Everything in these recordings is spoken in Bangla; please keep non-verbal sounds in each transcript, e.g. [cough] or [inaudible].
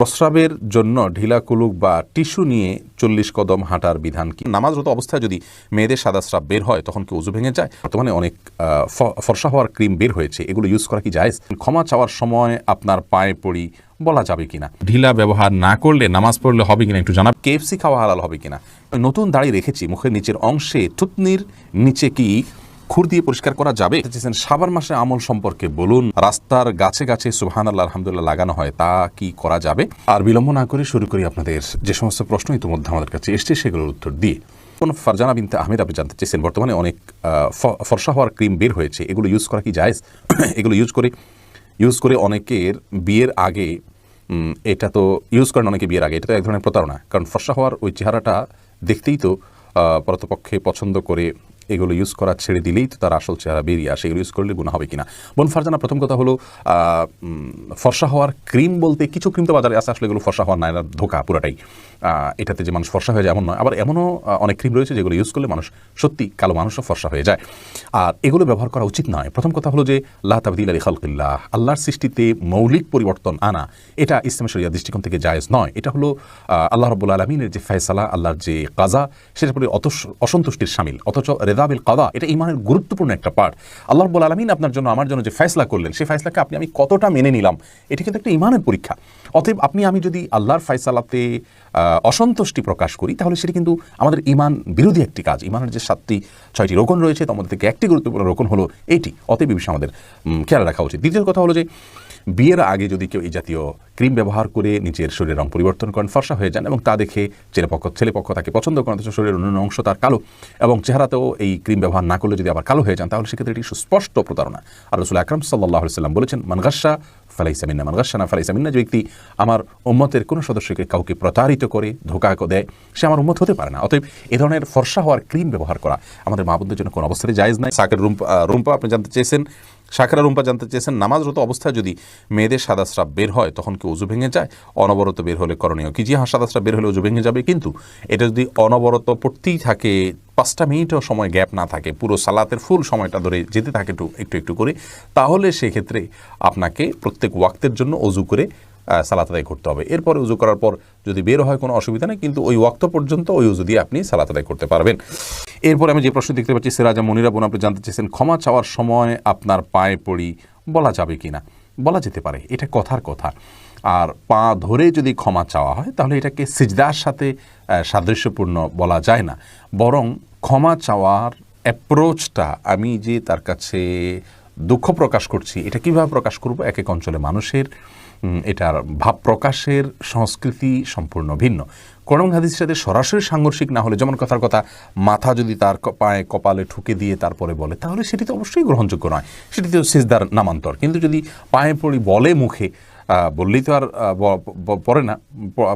প্রস্রাবের জন্য ঢিলা কুলুক বা টিস্যু নিয়ে চল্লিশ কদম হাঁটার বিধান কি? নামাজরত অবস্থায় যদি মেয়েদের সাদা স্রাব বের হয়, তখন কি উজু ভেঙে যায়? বর্তমানে অনেক ফর্সা হওয়ার ক্রিম বের হয়েছে। এগুলো ইউজ করা কি যায় ক্ষমা চাওয়ার সময় আপনার পায়ে পড়ি, বলা যাবে কিনা? ঢিলা ব্যবহার না করলে নামাজ পড়লে হবে কিনা একটু জানা কেএফসি খাওয়া হালাল হবে কিনা? নতুন দাড়ি রেখেছি, মুখের নিচের অংশে থুতনির নিচে কি খুর দিয়ে পরিষ্কার করা যাবে? সাবান মাসে আমল সম্পর্কে বলুন। রাস্তার গাছে গাছে সুহান আল্লাহ আলহামদুলিল্লাহ লাগানো হয়, তা কি করা যাবে? আর বিলম্ব না করে শুরু করি আপনাদের যে সমস্ত প্রশ্ন ইতিমধ্যে আমাদের কাছে এসছে, সেগুলোর উত্তর দিয়ে। কোন ফারজানা বিনতে আহমেদ আপনি জানতে চেয়েছেন, বর্তমানে অনেক ফর্সা হওয়ার ক্রিম বের হয়েছে। এগুলো ইউজ করা কি যায় [coughs] এগুলো ইউজ করে ইউজ করে অনেকের বিয়ের আগে এটা তো ইউজ করেন অনেকে বিয়ের আগে, এটা তো এক ধরনের প্রতারণা। কারণ ফর্সা হওয়ার ওই চেহারাটা দেখতেই তো প্রতপক্ষে পছন্দ করে এগুলো ইউজ করা ছেড়ে দিলেই তো তার আসল চেহারা বেরিয়ে আসে। এগুলো ইউজ করলে গুণা হবে কিনা? বোন ফারজানা প্রথম কথা হলো ফর্সা হওয়ার ক্রিম বলতে কিছু ক্রিম তো বাজারে আছে আসলে এগুলো ফর্সা হওয়ার নায়নার ধোকা পুরাটাই। এটাতে যে মানুষ ফর্সা হয়ে যায় এমন নয়। আবার এমনও অনেক ক্রিম রয়েছে যেগুলো ইউজ করলে মানুষ সত্যি কালো মানুষও ফর্সা হয়ে যায়। আর এগুলো ব্যবহার করা উচিত নয়। প্রথম কথা হলো যে, লা তাবদিল আলী খালকিল্লাহ, আল্লাহর সৃষ্টিতে মৌলিক পরিবর্তন আনা, এটা ইসলামের শরিয়া দৃষ্টিকোণ থেকে জায়েজ নয়। এটা হলো আল্লাহ রব্বুল আলমিনের যে ফয়সালা, আল্লাহর যে কাজা, সেটার প্রতি অত অসন্তুষ্টির সামিল। অথচ রেদাবিল কাদা। এটা ইমানের গুরুত্বপূর্ণ একটা পার্ট আল্লাহ রব্বুল আলমিন আপনার জন্য আমার জন্য যে ফয়সলা করলেন, সেই ফয়সলাকে আপনি, আমি কতটা মেনে নিলাম, এটা কিন্তু একটা ইমানের পরীক্ষা। অতএব আপনি, আমি যদি আল্লাহর ফয়সালাতে অসন্তুষ্টি প্রকাশ করি, তাহলে সেটি কিন্তু আমাদের ইমান বিরোধী একটি কাজ। ইমানের যে সাতটি, ছয়টি রোকন রয়েছে, তার মধ্যে থেকে একটি গুরুত্বপূর্ণ রোকন হলো এটি। অতএব বিষয়ে আমাদের খেয়াল রাখা উচিত। দ্বিতীয় কথা হলো যে বিয়ের আগে যদি কেউ এই জাতীয় ক্রিম ব্যবহার করে নিজের শরীরের রং পরিবর্তন করেন, ফর্সা হয়ে যান এবং তা দেখে ছেলেপক্ষ ছেলেপক্ষ তাকে পছন্দ করেন অথচ শরীরের অন্যান্য অংশ তার কালো এবং চেহারাতেও এই ক্রিম ব্যবহার না করলে যদি আবার কালো হয়ে যান, তাহলে সেক্ষেত্রে এটি সুস্পষ্ট প্রতারণা। আর রসুল আকরম সাল্লাহ সাল্লাম বলেছেন মানগাসা ফালাইসামিন্না মানগাসানা ফালাইসামিন্না যে ব্যক্তি আমার উম্মতের কোনো সদস্যকে কাউকে প্রতারিত করে, ধোকা দেয়, সে আমার উম্মত হতে পারে না। অতএব এ ধরনের ফর্সা হওয়ার ক্রিম ব্যবহার করা আমাদের মা বোনদের জন্য কোনো অবস্থায় জায়েজ নাই। সাকের রুম্পা রুম্পা আপনি জানতে চেয়েছেন শাকরা রুম্পা জানতে চেয়েছেন, নামাজরত অবস্থায় যদি মেয়েদের সাদা স্রাব বের হয়, তখন কি উজু ভেঙে যায়? অনবরত বের হলে করণীয় কি? জি হ্যাঁ সাদা স্রাব বের হলে উজু ভেঙে যাবে, কিন্তু এটা যদি অনবরত পড়তেই থাকে, পাঁচটা মিনিটও সময় গ্যাপ না থাকে, পুরো সালাতের ফুল সময়টা ধরে যেতে থাকে একটু একটু একটু করে, তাহলে সেক্ষেত্রে আপনাকে প্রত্যেক ওয়াক্তের জন্য অজু করে সালাত করতে হবে। এরপরে উজু করার পর যদি বের হয় কোনো অসুবিধা নেই, কিন্তু ওই ওয়াক্ত পর্যন্ত ওই উজু দিয়ে আপনি সালাত করতে পারবেন। এরপরে আমি যে প্রশ্ন দেখতে পাচ্ছি, সিরাজা মনিরা বোন, আপনি জানতে চেয়েছেন, ক্ষমা চাওয়ার সময় আপনার পায়ে পড়ি, বলা যাবে কিনা? বলা যেতে পারে, এটা কথার কথা। আর পা ধরে যদি ক্ষমা চাওয়া হয়, তাহলে এটাকে সিজদার সাথে সাদৃশ্যপূর্ণ বলা যায় না। বরং ক্ষমা চাওয়ার অ্যাপ্রোচটা আমি যে তার কাছে দুঃখ প্রকাশ করছি, এটা কীভাবে প্রকাশ করব? এক এক অঞ্চলে মানুষের। এটার ভাব প্রকাশের সংস্কৃতি সম্পূর্ণ ভিন্ন। কোরআন হাদিসের সাথে সরাসরি সাংঘর্ষিক না হলে যেমন কথার কথা, মাথা যদি তার পায়ে কপালে ঠুকে দিয়ে তারপরে বলে, তাহলে সেটি তো অবশ্যই গ্রহণযোগ্য নয়। সেটি তো সিজদার নামান্তর। কিন্তু যদি পায়ে পড়ি বলে মুখে বললেই তো আর পড়ে না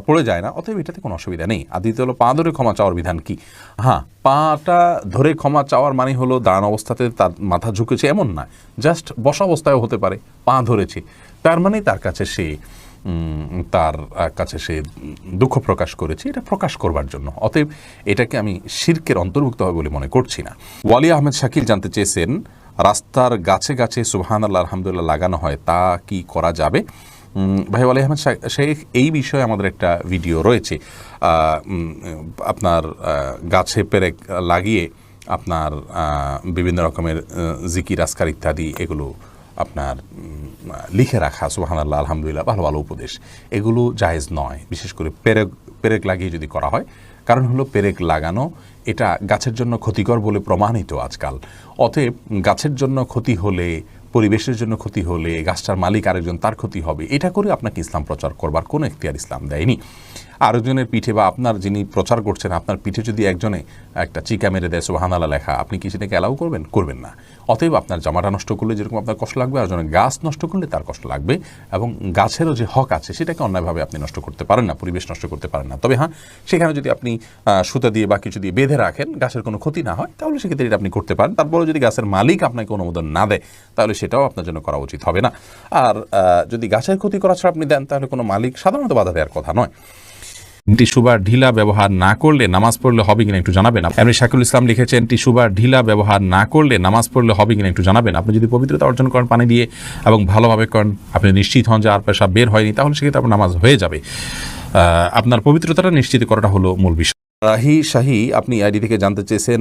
পড়ে যায় না, অতএব এটাতে কোনো অসুবিধা নেই। আর দ্বিতীয় হলো, পা ধরে ক্ষমা চাওয়ার বিধান কি? হ্যাঁ পাটা ধরে ক্ষমা চাওয়ার মানে হলো, দাঁড়ানো অবস্থাতে তার মাথা ঝুঁকেছে এমন না, জাস্ট বসা অবস্থায়ও হতে পারে, পা ধরেছে। তার মানে তার কাছে সে তার কাছে সে দুঃখ প্রকাশ করেছে। এটা প্রকাশ করবার জন্য। অতএব এটাকে আমি শির্কের অন্তর্ভুক্ত হবে বলে মনে করছি না। ওয়ালি আহমেদ শাকিল জানতে চেয়েছেন, রাস্তার গাছে গাছে সুবহান আল্লাহ আলহামদুলিল্লাহ লাগানো হয়, তা কি করা যাবে? ভাই, ওয়ালি আহমেদ শেখ, এই বিষয়ে আমাদের একটা ভিডিও রয়েছে। আপনার গাছে পেরেক লাগিয়ে আপনার বিভিন্ন রকমের জিকির আসকার ইত্যাদি এগুলো আপনার লিখে রাখা সুবাহান আল্লাহ আলহামদুলিল্লাহ, ভালো ভালো উপদেশ। এগুলো জায়েজ নয়, বিশেষ করে পেরেক পেরেক লাগিয়ে যদি করা হয়। কারণ হলো পেরেক লাগানো, এটা গাছের জন্য ক্ষতিকর বলে প্রমাণিত আজকাল। অতএব গাছের জন্য ক্ষতি হলে, পরিবেশের জন্য ক্ষতি হলে, গাছটার মালিক আরেকজন, তার ক্ষতি হবে। এটা করে আপনাকে ইসলাম প্রচার করবার কোনো এখতিয়ার ইসলাম দেয়নি। আরেকজনের পিঠে বা আপনার যিনি প্রচার করছেন, আপনার পিঠে যদি একজনে একটা চিকা মেরে দেয় সোহানালা লেখা, আপনি কি সেটাকে অ্যালাউ করবেন? করবেন না। অতএব আপনার জামাটা নষ্ট করলে যেরকম আপনার কষ্ট লাগবে, আর জনের গাছ নষ্ট করলে তার কষ্ট লাগবে এবং গাছেরও যে হক আছে, সেটাকে অন্যায়ভাবে আপনি নষ্ট করতে পারেন না, পরিবেশ নষ্ট করতে পারেন না। তবে হ্যাঁ সেখানে যদি আপনি সুতা দিয়ে বা কিছু দিয়ে বেঁধে রাখেন, গাছের কোনো ক্ষতি না হয়, তাহলে সেক্ষেত্রে এটা আপনি করতে পারেন। তারপরে যদি গাছের মালিক আপনাকে অনুমোদন না দেয়, তাহলে সেটাও আপনার জন্য করা উচিত হবে না। আর যদি গাছের ক্ষতি করা ছাড়া আপনি দেন, তাহলে কোনো মালিক সাধারণত বাধা দেওয়ার কথা নয়। টিস্যু বা ঢিলা ব্যবহার না করলে নামাজ পড়লে হবে কিনা একটু জানাবেন আপনি। শাকুল ইসলাম লিখেছেন, টিস্যু বা ঢিলা ব্যবহার না করলে নামাজ পড়লে হবে কিনা একটু জানাবেন। আপনি যদি পবিত্রতা অর্জন করেন পানি দিয়ে এবং ভালোভাবে করেন, আপনি নিশ্চিত হন যে আর পেশা বের হয়নি, তাহলে সেক্ষেত্রে আপনার নামাজ হয়ে যাবে। আপনার পবিত্রতাটা নিশ্চিত করাটা হলো মূল বিষয়। রাহি শাহি, আপনি আইডি থেকে জানতে চেয়েছেন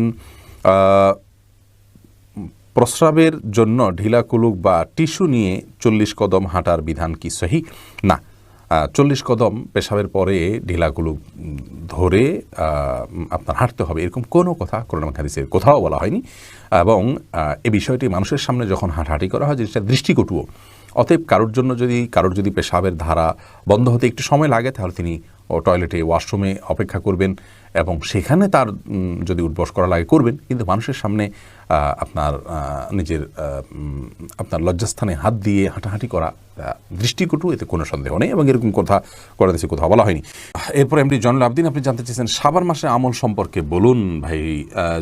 প্রস্রাবের জন্য ঢিলা কুলুক বা টিস্যু নিয়ে চল্লিশ কদম হাঁটার বিধান কি সহি? না। চল্লিশ কদম পেশাবের পরে ঢিলাগুলো ধরে আপনার হাঁটতে হবে। এরকম কোনো কথা করোনা হাদিসের কোথাও বলা হয়নি। এবং এ বিষয়টি মানুষের সামনে যখন হাঁটাহাঁটি করা হয় জিনিসটা দৃষ্টিকটুও। অতএব কারোর জন্য যদি, কারোর যদি পেশাবের ধারা বন্ধ হতে একটু সময় লাগে, তাহলে তিনি টয়লেটে ওয়াশরুমে অপেক্ষা করবেন। এবং সেখানে তার যদি উদ্বস করা লাগে, করবেন। কিন্তু মানুষের সামনে আপনার নিজের আপনার লজ্জাস্থানে হাত দিয়ে হাঁটাহাঁটি করা দৃষ্টিকটু, এতে কোনো সন্দেহ নেই এবং এরকম কথা করে দিয়েছে কোথাও বলা হয়নি। এরপর এমডি জয়নুল আবদিন আপনি জানতে চেয়েছেন সাবান মাসে আমল সম্পর্কে বলুন ভাই।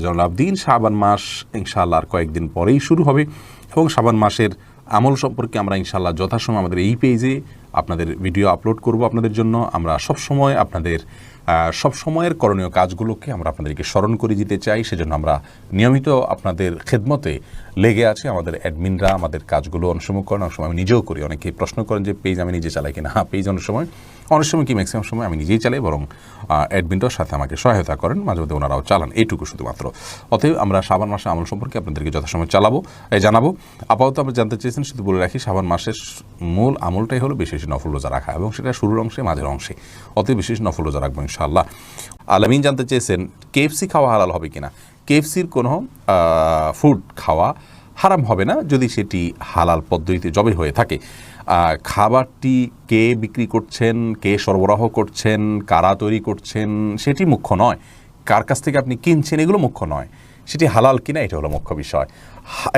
জয়নুল আবদিন সাবান মাস ইনশাআল্লাহ আর কয়েকদিন পরেই শুরু হবে এবং সাবান মাসের আমল সম্পর্কে আমরা ইনশাল্লাহ যথাসময় আমাদের এই পেজে আপনাদের ভিডিও আপলোড করব আপনাদের জন্য। আমরা সব সময় আপনাদের সব সময়ের করণীয় কাজগুলোকে আমরা আপনাদেরকে স্মরণ করে দিতে চাই। সেজন্য আমরা নিয়মিত আপনাদের খেদমতে লেগে আছে। আমাদের অ্যাডমিনরা আমাদের কাজগুলো অনেক সময় করেন, অনেক সময় আমি নিজেও করি। অনেকে প্রশ্ন করেন যে, পেজ আমি নিজে চালাই কিনা? হ্যাঁ পেজ অনেক সময় অনেক সময় কি ম্যাক্সিমাম সময় আমি নিজেই চালাই, বরং অ্যাডমিনটার সাথে আমাকে সহায়তা করেন, মাঝে মধ্যে ওনারাও চালান। এইটুকু শুধুমাত্র। অতএব আমরা সাবান মাসে আমল সম্পর্কে আপনাদেরকে যথাসময় চালাবো এই জানাব। আপাতত আমরা জানতে চেয়েছেন, শুধু বলে রাখি সাবান মাসের মূল আমলটাই হলো বিশেষ নফল রোজা রাখা এবং সেটা শুরুর অংশে, মাঝের অংশে। অতএব বিশেষ নফল রোজা রাখব ইনশাআল্লাহ। আলামিন জানতে চেয়েছেন কেএফসি খাওয়া হালাল হবে কিনা? কেএফসির কোনো ফুড খাওয়া হারাম হবে না, যদি সেটি হালাল পদ্ধতিতে জবে হয়ে থাকে। খাবারটি কে বিক্রি করছেন, কে সরবরাহ করছেন, কারা তৈরি করছেন, সেটি মুখ্য নয়। কার কাছ থেকে আপনি কিনছেন, এগুলো মুখ্য নয়। সেটি হালাল কিনা, এটা হলো মুখ্য বিষয়।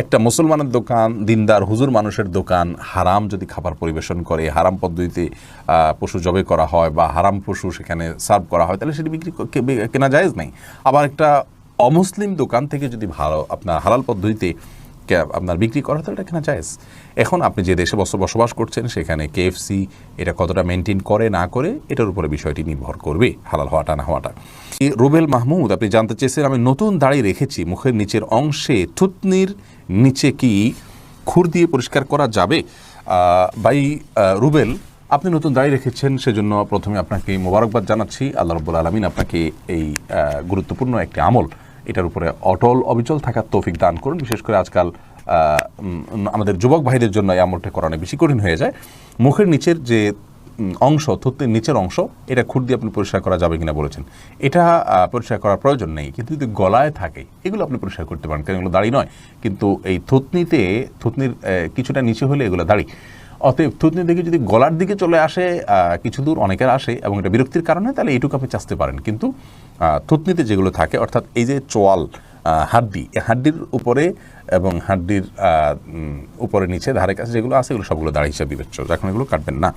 একটা মুসলমানের দোকান, দিনদার, হুজুর মানুষের দোকান, হারাম যদি খাবার পরিবেশন করে, হারাম পদ্ধতিতে পশু জবে করা হয় বা হারাম পশু সেখানে সার্ভ করা হয়, তাহলে সেটি বিক্রি কেনা যায়জ নাই। আবার একটা অমুসলিম দোকান থেকে যদি ভালো, আপনার হালাল পদ্ধতিতে আপনার বিক্রি করা তাহলে এটা কেনা জায়েজ? এখন আপনি যে দেশে বস- বসবাস করছেন, সেখানে কেএফসি এটা কতটা মেনটেন করে, না করে, এটার উপরে বিষয়টি নির্ভর করবে, হালাল হওয়াটা, না হওয়াটা। রুবেল মাহমুদ, আপনি জানতে চেয়েছেন আমি নতুন দাড়ি রেখেছি, মুখের নিচের অংশে থুতনির নিচে কি খুর দিয়ে পরিষ্কার করা যাবে? বাই রুবেল, আপনি নতুন দাড়ি রেখেছেন, সেজন্য প্রথমে আপনাকে মোবারকবাদ জানাচ্ছি। আল্লাহ রব্বুল আলমিন আপনাকে এই গুরুত্বপূর্ণ একটি আমল এটার উপরে অটল অবিচল থাকার তৌফিক দান করুন। বিশেষ করে আজকাল আমাদের যুবক ভাইদের জন্য এই আমলটা করা অনেক বেশি কঠিন হয়ে যায়। মুখের নিচের যে অংশ, থুতনির নিচের অংশ, এটা খুর দিয়ে আপনি পরিষ্কার করা যাবে কিনা বলেছেন। এটা পরিষ্কার করার প্রয়োজন নেই। কিন্তু যদি গলায় থাকে, এগুলো আপনি পরিষ্কার করতে পারেন। কারণ এগুলো দাড়ি নয়। কিন্তু এই থুতনিতে, থুতনির কিছুটা নিচে হলে এগুলো দাড়ি। অতএব থুতনি দিকে যদি গলার দিকে চলে আসে কিছু দূর অনেকের আসে এবং এটা বিরক্তির কারণে, তাহলে এইটুকু আপনি চাচতে পারেন। কিন্তু থুতনিতে যেগুলো থাকে, অর্থাৎ এই যে চোয়াল হাড্ডি হাড্ডির উপরে এবং হাড্ডির উপরে নিচে ধারে কাছে যেগুলো আছে, এগুলো সবগুলো দাঁড়িয়ে হিসাবে বিবেচ্য, যখন এগুলো কাটবেন না।